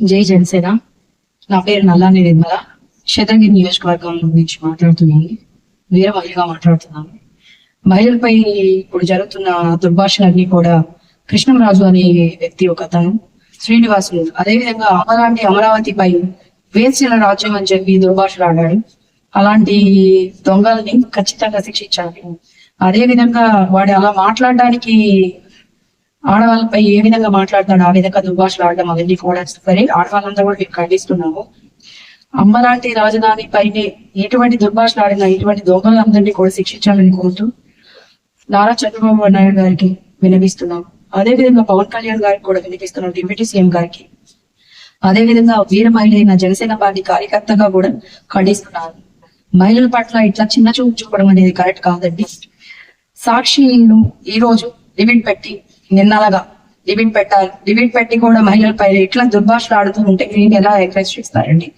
జై జనసేన. నా పేరు నల్లాని నిర్మల. శతంగిరి నియోజకవర్గం నుంచి మాట్లాడుతున్నాను. వీర మాట్లాడుతున్నాను. మహిళలపై ఇప్పుడు జరుగుతున్న దుర్భాషలన్నీ కూడా కృష్ణంరాజు అనే వ్యక్తి ఒక అతను. శ్రీనివాసులు. అదేవిధంగా అమరాంటి అమరావతిపై వేసిన రాజ్యం అని చెప్పి దుర్భాషలు ఆడాడు. అలాంటి దొంగల్ని ఖచ్చితంగా శిక్షించాలి. అదే విధంగా వాడు అలా మాట్లాడడానికి ఆడవాళ్ళపై ఏ విధంగా మాట్లాడుతున్నాడు ఆ విధంగా దుర్భాషలు ఆడడం అవన్నీ కూడా సరే ఆడవాళ్ళంతా కూడా మేము ఖండిస్తున్నాము. అమ్మలాంటి రాజధాని పైనే ఎటువంటి దుర్భాషలు ఆడిన ఇటువంటి దొంగలందరినీ కూడా శిక్షించాలని కోరుతూ నారా చంద్రబాబు నాయుడు గారికి వినవిస్తున్నాం అదే విధంగా పవన్ కళ్యాణ్ గారికి కూడా వినిపిస్తున్నాం డిప్యూటీ సీఎం గారికి. అదే విధంగా వీర మహిళైన జనసేన పార్టీ కార్యకర్తగా కూడా ఖండిస్తున్నారు. మహిళల పట్ల ఇట్లా చిన్న చూపు చూపడం అనేది కరెక్ట్ కాదండి. సాక్షిలు ఈ రోజు లిమిట్ పెట్టి నిన్నలగా లిమిట్ పెట్టాలి. లిమిట్ పెట్టి కూడా మహిళలపై ఇట్లా దుర్భాషలు ఆడుతూ ఉంటే దీన్ని ఎలా ఎంకరేజ్ చేస్తారండి?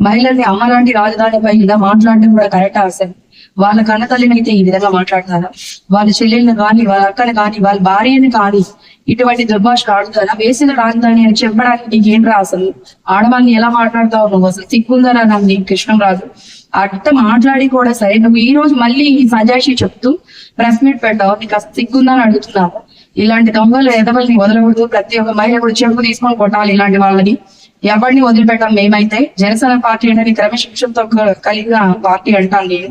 మహిళల్ని అమ్మలాంటి రాజధానిపై ఇలా మాట్లాడడం కూడా కరెక్ట్ అసలు? వాళ్ళ కన్న అయితే ఈ విధంగా మాట్లాడతారా వాళ్ళ చెల్లెల్ని కానీ వాళ్ళ అక్కని కానీ వాళ్ళ భార్యని కానీ ఇటువంటి దుర్భాషలు ఆడుతారా వేసిన రాజధాని అని చెప్పడానికి నీకేంట్రా అసలు? ఆడవాళ్ళని ఎలా మాట్లాడతావు నువ్వు అసలు? సిగ్గుందరా కృష్ణం కృష్ణంరాజు అట్ట మాట్లాడి కూడా సరే. నువ్వు ఈ రోజు మళ్ళీ ఈ సజాషి చెప్తూ ప్రెస్ మీట్ పెట్టావు? నీకు అసలు సిగ్గుందని అడుగుతున్నావు? ఇలాంటి దొంగలు ఎదవల్ని వదలకూడదు. ప్రతి ఒక్క మహిళ కూడా చెప్పు తీసుకొని కొట్టాలి ఇలాంటి వాళ్ళని. ఎవరిని వదిలిపెట్టాం మేమైతే జనసేన పార్టీ అనేది క్రమశిక్షణతో కలిగిన పార్టీ అంటాను నేను.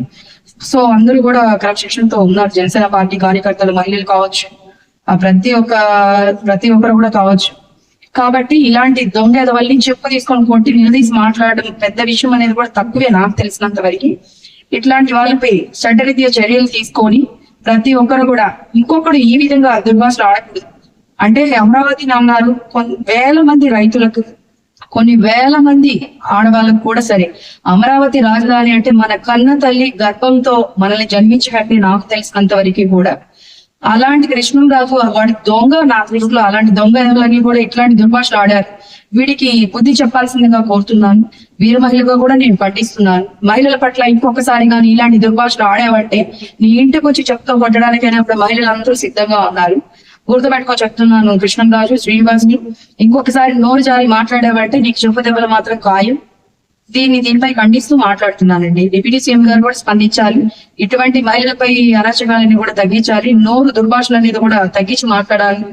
సో అందరూ కూడా క్రమశిక్షణతో ఉన్నారు. జనసేన పార్టీ కార్యకర్తలు మహిళలు కావచ్చు. ప్రతి ఒక్క ప్రతి ఒక్కరు కూడా కావచ్చు. కాబట్టి ఇలాంటి దొంగ ఎదవల్ని చెప్పు తీసుకొని కొట్టి నిలదీసి మాట్లాడడం పెద్ద విషయం అనేది కూడా తక్కువే నాకు తెలిసినంత వరకు. ఇట్లాంటి వాళ్ళపై చట్టరీత్యా చర్యలు తీసుకొని ప్రతి ఒక్కరు కూడా ఇంకొకరు ఈ విధంగా దుర్భాషలు ఆడకూడదు. అంటే అమరావతి అన్నారు కొన్ని వేల మంది రైతులకు కొన్ని వేల మంది ఆడవాళ్ళకు కూడా సరే. అమరావతి రాజధాని అంటే మన కన్న తల్లి గర్భంతో మనల్ని జన్మించినట్టు నాకు తెలిసినంత వరకు కూడా. అలాంటి కృష్ణంరాజు వాడి దొంగ నా దృష్టిలో అలాంటి దొంగ ఎదలని కూడా ఇట్లాంటి దుర్భాషలు ఆడారు. వీడికి బుద్ధి చెప్పాల్సిందిగా కోరుతున్నాను. వీర మహిళగా కూడా నేను పట్టిస్తున్నాను. మహిళల పట్ల ఇంకొకసారి కానీ ఇలాంటి దుర్భాషలు ఆడావంటే నీ ఇంటికి వచ్చి చెప్తా కొట్టడానికైనా ఇప్పుడు మహిళలందరూ సిద్ధంగా ఉన్నారు. గుర్తుపెట్టుకో చెప్తున్నాను కృష్ణంరాజు శ్రీనివాస్ని ఇంకొకసారి నోరు జారి మాట్లాడావంటే నీకు చెప్పు దెబ్బలు మాత్రం ఖాయం దీన్ని దీనిపై ఖండిస్తూ మాట్లాడుతున్నానండి. డిప్యూటీ సీఎం గారు కూడా స్పందించాలి. ఇటువంటి మహిళలపై అరాచకాలని కూడా తగ్గించాలి. నోరు దుర్భాషలు అనేది కూడా తగ్గించి మాట్లాడాలి.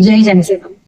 జై జనసేన.